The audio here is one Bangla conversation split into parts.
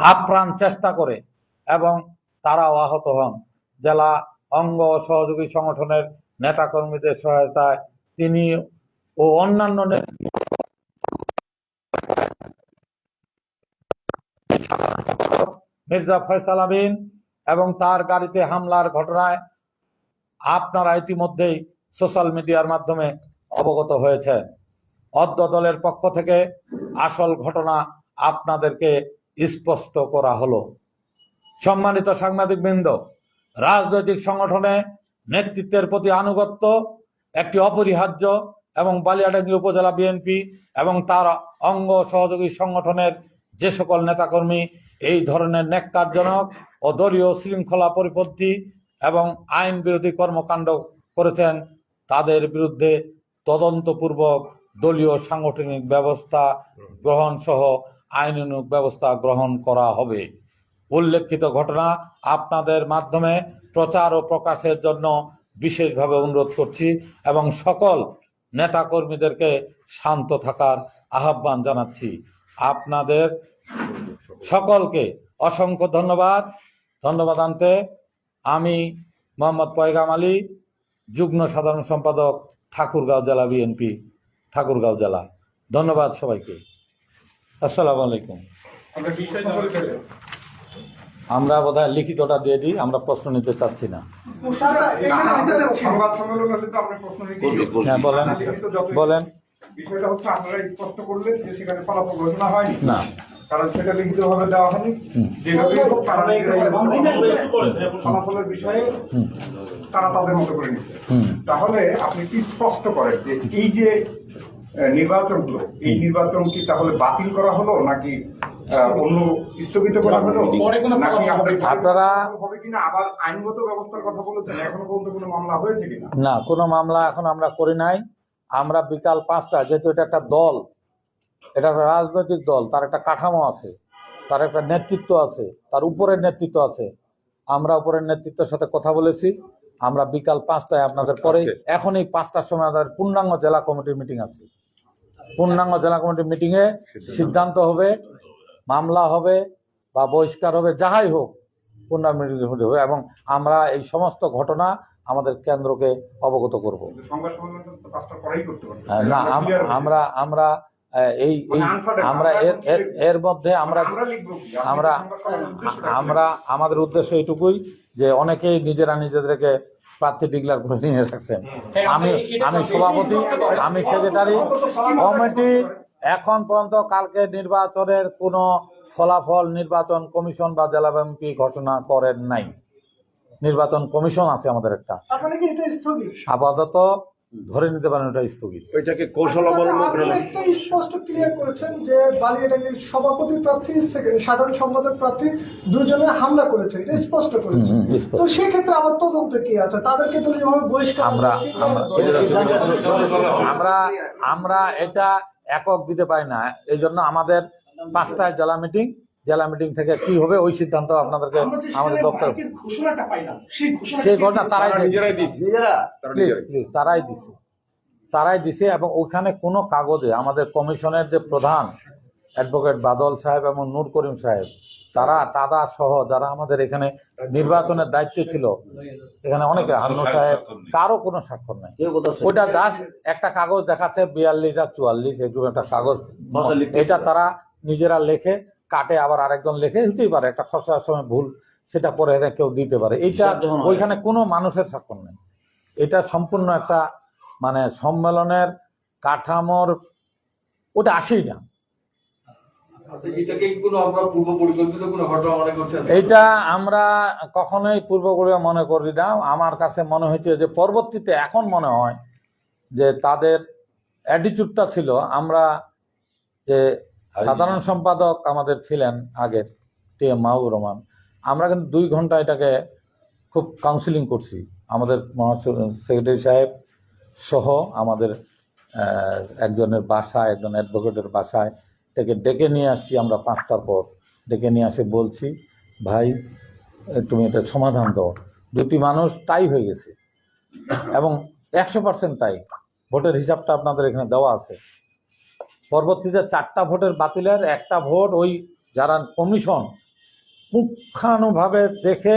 আপ্রাণ চেষ্টা করে এবং তারাও আহত হন। জেলা অঙ্গ সহযোগী সংগঠনের নেতাকর্মীদের সহায়তায় তিনি ও অন্যান্য মির্জা ফয়সাল আমিন এবং তার গাড়িতে হামলার ঘটনায় আপনারা ইতিমধ্যেই সোশ্যাল মিডিয়ার মাধ্যমে অবগত হয়েছেন। অদ্য দলের পক্ষ থেকে আসল ঘটনা আপনাদেরকে স্পষ্ট করা হলো। সম্মানিত সাংবাদিকবৃন্দ, রাজনৈতিক সংগঠনে নেতৃত্বের প্রতি আনুগত্য একটি অপরিহার্য এবং বালিয়াডাঙ্গি উপজেলা বিএনপি এবং তার অঙ্গ সহযোগী সংগঠনের যে সকল নেতাকর্মী এই ধরনের ন্যাক্কারজনক ও দলীয় শৃঙ্খলা পরিপন্থী এবং আইন বিরোধী কর্মকাণ্ড করেছেন, তাদের বিরুদ্ধে তদন্তপূর্বক দলীয় সাংগঠনিক ব্যবস্থা গ্রহণ সহ আইনানুগ ব্যবস্থা গ্রহণ করা হবে। উল্লেখিত ঘটনা আপনাদের মাধ্যমে প্রচার ও প্রকাশের জন্য বিশেষভাবে অনুরোধ করছি এবং সকল নেতাকর্মীদেরকে শান্ত থাকার আহ্বান জানাচ্ছি। আপনাদের সকলকে অসংখ্য ধন্যবাদ। ধন্যবাদ আনতে আমি মোহাম্মদ পয়গাম আলী, যুগ্ম সাধারণ সম্পাদক ঠাকুরগাঁও জেলা বিএনপি, ঠাকুরগাঁও জেলা। ধন্যবাদ সবাইকে। আসসালামু আলাইকুম। আমরা আমরা বোধহয় লিখিতটা দিয়ে দিই আমরা প্রশ্ন নিতে চাচ্ছি না। নিতে হ্যাঁ বলেন। বলেন। বিষয়টা হচ্ছে আপনারা স্পষ্ট করলেন যে সেখানে ফলাফল ঘোষণা হয়নি। না। কারণ সেটা লিখিত ভাবে দেওয়া হয়নি। যেভাবে তারা ফলাফলের বিষয়ে তারা তাদের মতো করে নিচ্ছে তাহলে আপনি কি স্পষ্ট করেন যে এই যে নির্বাচনগুলো। এই নির্বাচন কি তাহলে বাতিল করা হলো নাকি অন্য স্থগিত করা হলো? নাকি আপনারা- হবে কিনা? আবার আইনগত ব্যবস্থার কথা বলেছেন এখনও পর্যন্ত কোনো মামলা হয়েছে কিনা? না কোনো মামলা এখন আমরা করি নাই। আমরা বিকাল পাঁচটা যেহেতু এটা একটা দল এটা একটা রাজনৈতিক দল তার একটা কাঠামো আছে তার একটা নেতৃত্ব আছে তার উপরের নেতৃত্ব আছে। আমরা উপরের নেতৃত্বের সাথে কথা বলেছি। আমরা বিকাল পাঁচটায় আপনাদের পরে এখন এই পাঁচটার সময় আমাদের পূর্ণাঙ্গ জেলা কমিটির মিটিং আছে। পূর্ণাঙ্গ জেলা কমিটির মিটিংয়ে সিদ্ধান্ত হবে। মামলা হবে বা বহিষ্কার হবে যাহাই হোক পূর্ণাঙ্গ মিটিং হবে এবং আমরা এই সমস্ত ঘটনা আমাদের কেন্দ্রকে অবগত করব। আহ, না আমরা আমরা এই এই মানে আমরা এর এর- মধ্যে আমরা আমরা আমরা আমাদের উদ্দেশ্য এইটুকুই যে অনেকেই নিজেরা নিজেদেরকে প্রার্থী ডিক্লার করে নিয়ে রাখছেন। আমি আমি সভাপতি আমি সেক্রেটারি। কমিটি এখন পর্যন্ত কালকে নির্বাচনের কোনো ফলাফল নির্বাচন কমিশন বা জেলা এমপি ঘোষণা করেন নাই। নির্বাচন কমিশন আছে আমাদের একটা। স্থগিত? আপাতত ধরে নিতে পারেন এটা স্থগিত। ওইটাকে কৌশল অবলম্বন করে স্পষ্ট ক্লিয়ার করেছেন যে বালিয়াডাঙ্গির সভাপতি প্রার্থী সাধারণ সম্পাদক প্রার্থী দুজনে হামলা করেছে এটা স্পষ্ট করেছে। তো সেক্ষেত্রে আবার তদন্ত কি আছে? তাদেরকে তো যেভাবে বহিষ্কার আমরা আমরা আমরা আমরা আমরা এটা একক দিতে পারি না। এই জন্য আমাদের পাঁচটায় জেলা মিটিং জেলা মিটিং থেকে কি হবে ওই সিদ্ধান্ত আপনাদেরকে আমাদের দপ্তর সেই সেই ঘটনা তারাই প্লিজ তারাই দিছে তারাই দিছে এবং ওখানে কোনো কাগজে আমাদের কমিশনের যে প্রধান অ্যাডভোকেট বাদল সাহেব এবং নূর করিম সাহেব তারা দাদা সহ যারা আমাদের এখানে নির্বাচনের দায়িত্ব ছিল এখানে অনেকে হান্নু সাহেব কারও কোনো স্বাক্ষর নাই। ওটা জাস্ট একটা কাগজ দেখাচ্ছে বিয়াল্লিশ আর চুয়াল্লিশ এরকম একটা কাগজ। এটা তারা নিজেরা লেখে কাটে আবার আরেকজন লেখে হতেই পারে একটা খসড়ার সময় ভুল সেটা পরে এরা কেউ দিতে পারে। এইটা ওইখানে কোনো মানুষের স্বাক্ষর নেই। এটা সম্পূর্ণ একটা মানে সম্মেলনের কাঠামোর ওটা আসেই না। এটাকে কোনো আমরা পূর্ব পরিকল্পিত কোনো ঘটনা করছেন? এইটা আমরা কখনোই পূর্বগুলো মনে করি না। আমার কাছে মনে হয়েছে যে পরবর্তীতে এখন মনে হয় যে তাদের অ্যাটিচিউডটা ছিল আমরা যে সাধারণ সম্পাদক আমাদের ছিলেন আগের টি এম মাহবুব রহমান। আমরা কিন্তু দুই ঘণ্টা এটাকে খুব কাউন্সিলিং করছি। আমাদের সেক্রেটারি সাহেব সহ আমাদের একজনের বাসায়, একজন অ্যাডভোকেটের বাসায় থেকে ডেকে নিয়ে আসছি আমরা পাঁচটার পর। ডেকে নিয়ে আসে বলছি, ভাই, তুমি এটা সমাধান দাও। দুটি মানুষ টাই হয়ে গেছে। এবং একশো পার্সেন্ট টাই। ভোটের হিসাবটা আপনাদের এখানে দেওয়া আছে। পরবর্তীতে চারটা ভোটের বাতিলের একটা ভোট ওই যারা কমিশন পুঙ্খানুভাবে দেখে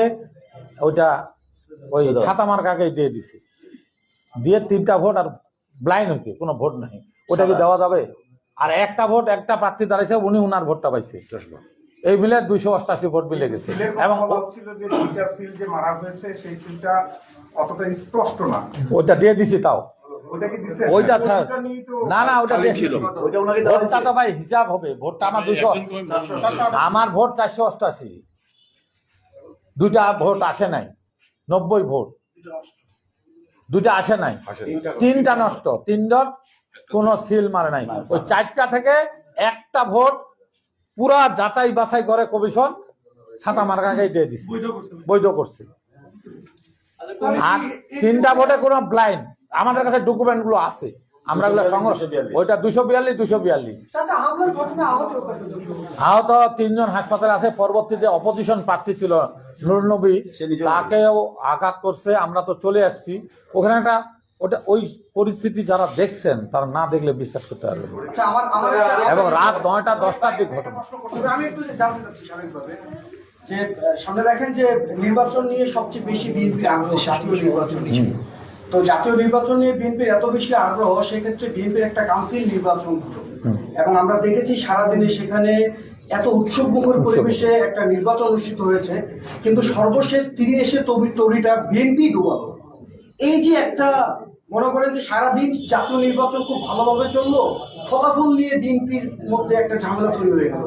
ওইটা ওই ছাতা মার্কাকেই দিয়ে দিছে। দিয়ে তিনটা ভোট আর ব্লাইন্ড হয়েছে কোনো ভোট নাই। ওটা কি দেওয়া যাবে? আর একটা ভোট একটা প্রার্থী দাঁড়াইছে উনি উনার ভোটটা পাইছে। এই মিলে দুইশো অষ্টাশি ভোট মিলে গেছে। এবং ওইটা দিয়ে দিছি তাও। ওটা ওইটা ছাড় ওইটা নিয়েই তো না না ওটা ছিল। দিছি। ওইটা ওনাকে দেওয়া ভোটটা তো ভাই হিসাব হবে। ভোটটা আমার দুশো আমার ভোট চারশো অষ্টাশি। দুইটা ভোট আসে নাই। নব্বই ভোট। দুইটা আসে নাই। তিনটা নষ্ট। তিনজন কোন সিল মারে নাই। ওই চারটা থেকে একটা ভোট পুরা যাচাই বাছাই করে কমিশন ছাতা মার্কাকেই দিয়ে দিচ্ছে বৈধ করছে। আর তিনটা ভোটে কোনো ব্লাইন্ড আমাদের কাছে ডকুমেন্টগুলো আছে। আমরা ওগুলো সংগ্রহ ওইটা দুশো বিয়াল্লিশ দুশো বিয়াল্লিশ। আহত তিনজন হাসপাতালে আছে। পরবর্তীতে অপোজিশন প্রার্থী ছিল নুরনবী তাকেও আঘাত করছে। আমরা তো চলে আসছি। ওখানে একটা ওটা ওই পরিস্থিতি যারা দেখছেন তারা না দেখলে বিশ্বাস করতে পারবে না। আচ্ছা এবং রাত নয়টা দশটার দিক ঘটনা। আমি একটু জানতে চাচ্ছি যে সামনে রাখেন যে নির্বাচন নিয়ে সবচেয়ে বেশি বিএনপির আগ্রহ জাতীয় নির্বাচন নিয়ে। তো জাতীয় নির্বাচন নিয়ে বিএনপির এত বেশি আগ্রহ সেক্ষেত্রে বিএনপির একটা কাউন্সিল নির্বাচন হলো। এবং আমরা দেখেছি সারাদিনে সেখানে এত উৎসব। মুখর পরিবেশে একটা নির্বাচন অনুষ্ঠিত হয়েছে কিন্তু সর্বশেষ তীরে এসে তবি তরিটা বিএনপি ডুবালো। এই যে একটা মনে করেন যে সারাদিন জাতীয় নির্বাচন খুব ভালোভাবে চলল ফলাফল নিয়ে বিএনপির মধ্যে একটা ঝামেলা তৈরি হয়ে গেল।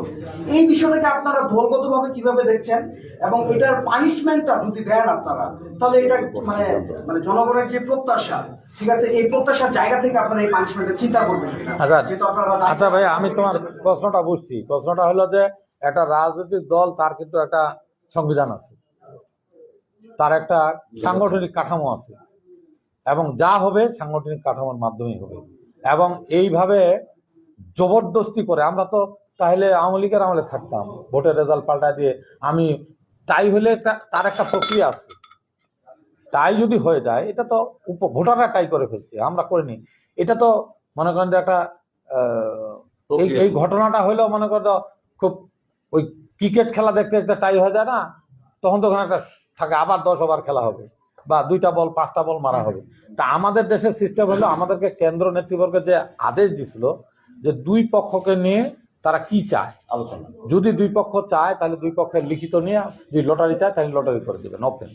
এই বিষয়টাকে আপনারা দলগত ভাবে কীভাবে দেখছেন? এবং এটার পানিশমেন্টটা যদি দেন আপনারা তাহলে এটা মানে মানে জনগণের যে প্রত্যাশা ঠিক আছে? এই প্রত্যাশার জায়গা থেকে আপনারা এই পানিশমেন্টটা চিন্তা করবেন আচ্ছা আচ্ছা ভাই আমি তোমার প্রশ্নটা বুঝছি। প্রশ্নটা হলো যে একটা রাজনৈতিক দল তার কিন্তু একটা সংবিধান আছে। তার একটা সাংগঠনিক কাঠামো আছে। এবং যা হবে সাংগঠনিক কাঠামোর মাধ্যমেই হবে। এবং এইভাবে জবরদস্তি করে আমরা তো তাহলে আওয়ামী লীগের আমলে থাকতাম ভোটের রেজাল্ট পাল্টা দিয়ে। আমি তাই হলে তার একটা প্রক্রিয়া আছে। তাই যদি হয়ে যায় এটা তো উপ- ভোটাররা টাই করে ফেলছে আমরা করিনি। এটা তো মনে করেন যে একটা এই ঘটনাটা হইল মনে করেন তো খুব ওই ক্রিকেট খেলা দেখতে দেখতে টাই হয়ে যায় না তখন তো ওখানে একটা থাকে আবার দশ ওভার খেলা হবে। বা দুইটা বল পাঁচটা বল মারা হবে। তা আমাদের দেশের সিস্টেম হলো আমাদেরকে কেন্দ্র নেতৃবর্গ যে আদেশ দিছিল যে দুই পক্ষকে নিয়ে তারা কি চায়। আলোচনা। যদি দুই পক্ষ চায় তাহলে দুই পক্ষের লিখিত নিয়ে যদি লটারি চায় তাহলে লটারি করে দিবেন ওপেন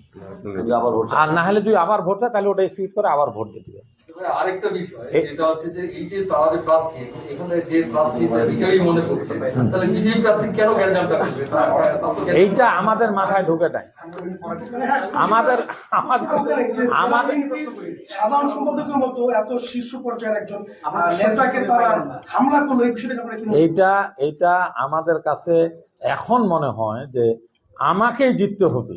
আবার ভোট আর না হলে যদি আবার ভোট চায় তাহলে ওটা স্পিড করে আবার ভোট দিয়ে দিবে আরেকটা বিষয় এ- হচ্ছে যে এই যে তারা প্রার্থী এখানে যে প্রার্থী বিচারই মনে করছে তাহলে বিজেপি প্রার্থী কেন গ্যাঞ্জামটা করবে? তারা- তারা তো গ্যাঞ্জাম- এইটা আমাদের মাথায় ঢুকে নাই। আমাদের আমাদের আমাদের সাধারণ সম্পাদকের মতো এত শীর্ষ পর্যায়ের একজন নেতাকে তারা হামলা করল এই এইটা আমাদের কাছে এখন মনে হয় যে আমাকেই জিততে হবে।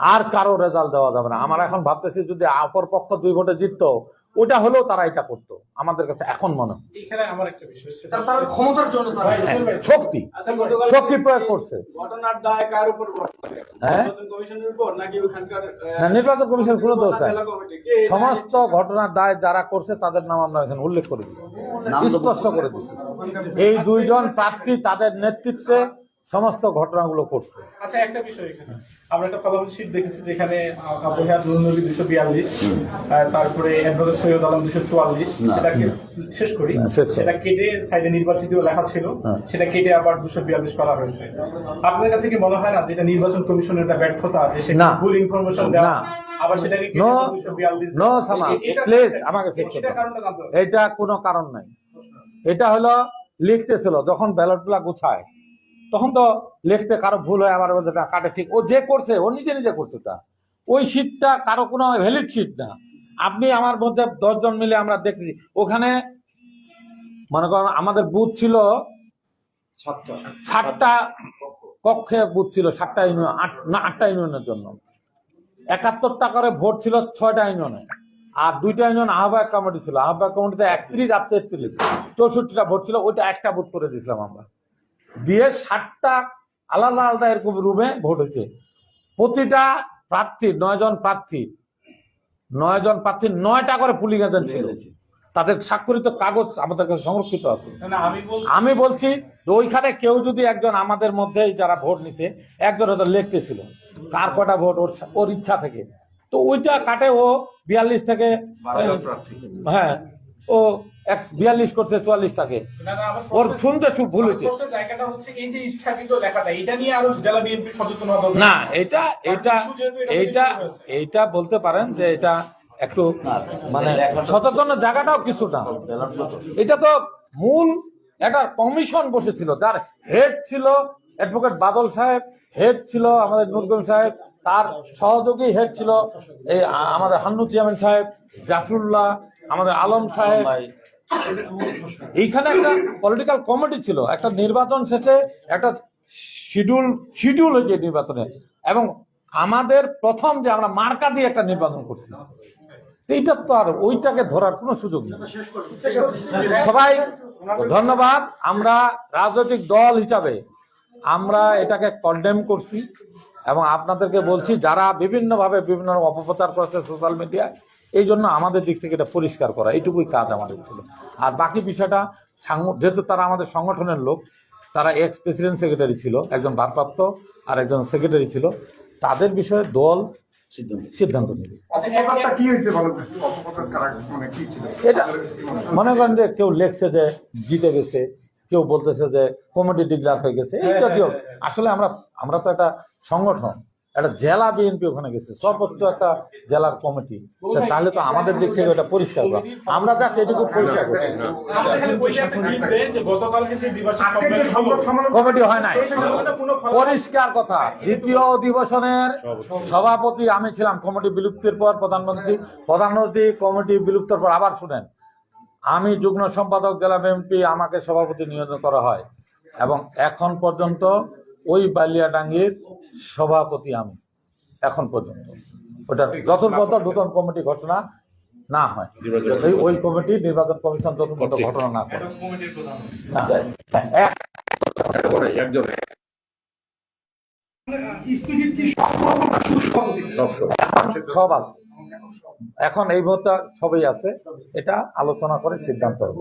আর কারও রেজাল্ট দেওয়া যাবে না। আমার এখন ভাবতেছি যদি অপর পক্ষ দুই ভোটে জিততো ওটা হলেও তারা এটা করতো। আমাদের কাছে এখন মনে হয়। এখানে আমার একটা বিষয় সেটা তার তার ক্ষমতার জন্য তারা হ্যাঁ, শক্তি। আচ্ছা, শক্তি প্রয়োগ করছে? হ্যাঁ? নির্বাচন কমিশন কোনো দোষ নাই। সমস্ত ঘটনার দায় যারা করছে তাদের নাম আমরা এখানে উল্লেখ করে দিচ্ছি স্পষ্ট করে দিচ্ছি এই দুইজন প্রার্থী তাদের নেতৃত্বে সমস্ত ঘটনাগুলো করছে। আচ্ছা একটা বিষয় এখানে। আমরা একটা ফলাফল শীট দেখেছি যেখানে আবহাওয়া নবী দুশো বিয়াল্লিশ তারপরে অ্যাডভোকেট সৈয়দ আলম দুশো চুয়াল্লিশ সেটাকে শেষ করি? হ্যাঁ, শেষ করো। সেটা কেটে সাইডে নির্বাচিত লেখা ছিল হ্যাঁ। সেটা কেটে আবার দুশো বিয়াল্লিশ করা হয়েছে। আপনার কাছে কি মনে হয় না যেটা নির্বাচন কমিশনের একটা ব্যর্থতা যে সে না। ভুল ইনফরমেশন দেওয়া আবার সেটাকে. দুশো বিয়াল্লিশ? সামা, please, আমাকে সেটা। এটা কোনো কারণ নাই। এটা হলো লিখতেছিল যখন ব্যালটগুলা গুছায় তখন তো লিখতে কারও ভুল হয় আমার বলছে, কাটে ঠিক ও যে করছে ও নিজে নিজে করছে ওটা। ওই শীটটা কারও কোনো ভ্যালিড শীট না। আপনি আমার মধ্যে দশজন মিলে আমরা দেখছি ওখানে মনে করেন আমাদের বুথ ছিল সাতটা। কক্ষে বুথ ছিল সাতটা ইউনিয়ন না আটটা ইউনিয়নের জন্য। একাত্তরটা করে ভোট ছিল ছয়টা ইউনিয়নে আর দুইটা ইউনিয়ন আহ্বায়ক কমিটি ছিল। আহ্বায়ক কমিটিতে একত্রিশ আর তেত্রিশ চৌষট্টিটা ভোট ছিল ওইটা একটা বুথ করে দিয়েছিলাম আমরা। দিয়ে ষাটটা আলাদা আলাদা এরকম রুমে ভোট হয়েছে। প্রতিটা প্রার্থী নয় জন প্রার্থী নয় জন প্রার্থী নয়টা করে পুলিং এজেন্ট ছিল। তাদের স্বাক্ষরিত কাগজ আমাদের কাছে সংরক্ষিত আছে। না, না, আমি বলছি যে ওইখানে কেউ যদি একজন আমাদের মধ্যে যারা ভোট নিছে একজন হয়তো লিখতেছিল। কার কটা ভোট ওর ওর ইচ্ছা থেকে। তো ওইটা কাটে ও বিয়াল্লিশ থেকে হ্যাঁ ও এক বিয়াল্লিশ করছে চুয়াল্লিশটাকে ওর শুনতে শুন ভুল হয়েছে। প্রশ্নের জায়গাটা হচ্ছে এই যে ইচ্ছাকৃত লেখাটা এটা নিয়ে আরও জেলা বিএনপি সচেতন হওয়া দরকার। না এটা এটা এটা এইটা এইটা বলতে পারেন যে এটা একটু মানে সচেতনের জায়গাটাও কিছুটা। এটা তো মূল একটা কমিশন বসেছিল যার হেড ছিল অ্যাডভোকেট বাদল সাহেব হেড ছিল আমাদের নুরগম সাহেব তার সহযোগী হেড ছিল এই আমাদের হান্নু চেয়ারম্যান সাহেব জাফরুল্লাহ আমাদের আলম সাহেব। এইখানে একটা পলিটিক্যাল কমিটি ছিল একটা নির্বাচন শেষে একটা শিডিউল শিডিউল হয়েছে নির্বাচনে। এবং আমাদের প্রথম যে আমরা মার্কা দিয়ে একটা নির্বাচন করছি এইটা তো আর ওইটাকে ধরার কোনো সুযোগ নেই। সবাই ধন্যবাদ। আমরা রাজনৈতিক দল হিসাবে আমরা এটাকে কন্ডেম করছি এবং আপনাদেরকে বলছি যারা বিভিন্নভাবে বিভিন্ন অপপ্রচার করেছে সোশ্যাল মিডিয়ায় এই জন্য আমাদের দিক থেকে এটা পরিষ্কার করা এইটুকুই কাজ আমাদের ছিল। আর বাকি বিষয়টা যেহেতু তারা আমাদের সংগঠনের লোক তারা এক্স প্রেসিডেন্ট সেক্রেটারি ছিল একজন ভারপ্রাপ্ত আর একজন সেক্রেটারি ছিল তাদের বিষয়ে দল সিদ্ধান্ত নেবে। আচ্ছা, মানে এটা মনে করেন যে কেউ লেখছে যে জিতে গেছে কেউ বলতেছে যে কমিটি ডিক্লার হয়ে গেছে এই জাতীয় আসলে আমরা আমরা তো একটা সংগঠন। একটা জেলা বিএনপি ওখানে গেছে, সর্বোচ্চ একটা জেলার কমিটি। তাহলে তো আমাদের দিক থেকে ওটা পরিষ্কার করা আমরা যাকে এটুকু পরিষ্কার। করছি কমিটি হয় নাই। পরিষ্কার কথা। দ্বিতীয় অধিবেশনের সভাপতি আমি ছিলাম, কমিটি বিলুপ্তির পর প্রধানমন্ত্রী। প্রধানমন্ত্রী, কমিটি বিলুপ্তির পর আবার শুনেন। আমি যুগ্ম সম্পাদক, জেলা বিএনপি, আমাকে সভাপতি নিয়োজন করা হয়। এবং এখন পর্যন্ত ওই বালিয়াডাঙ্গির সভাপতি আমি এখন পর্যন্ত। ওটা যতপর্যন্ত নতুন কমিটি ঘোষণা না হয় ওই ওই কমিটি নির্বাচন কমিশন যতপর্যন্ত ঘটনা না করে। কমিটির প্রধান। না। এক স্থগিত কি সফল না সুসফল সব আছে। এখন এই মুহূর্তে সবই আছে। এটা আলোচনা করে সিদ্ধান্ত হবে।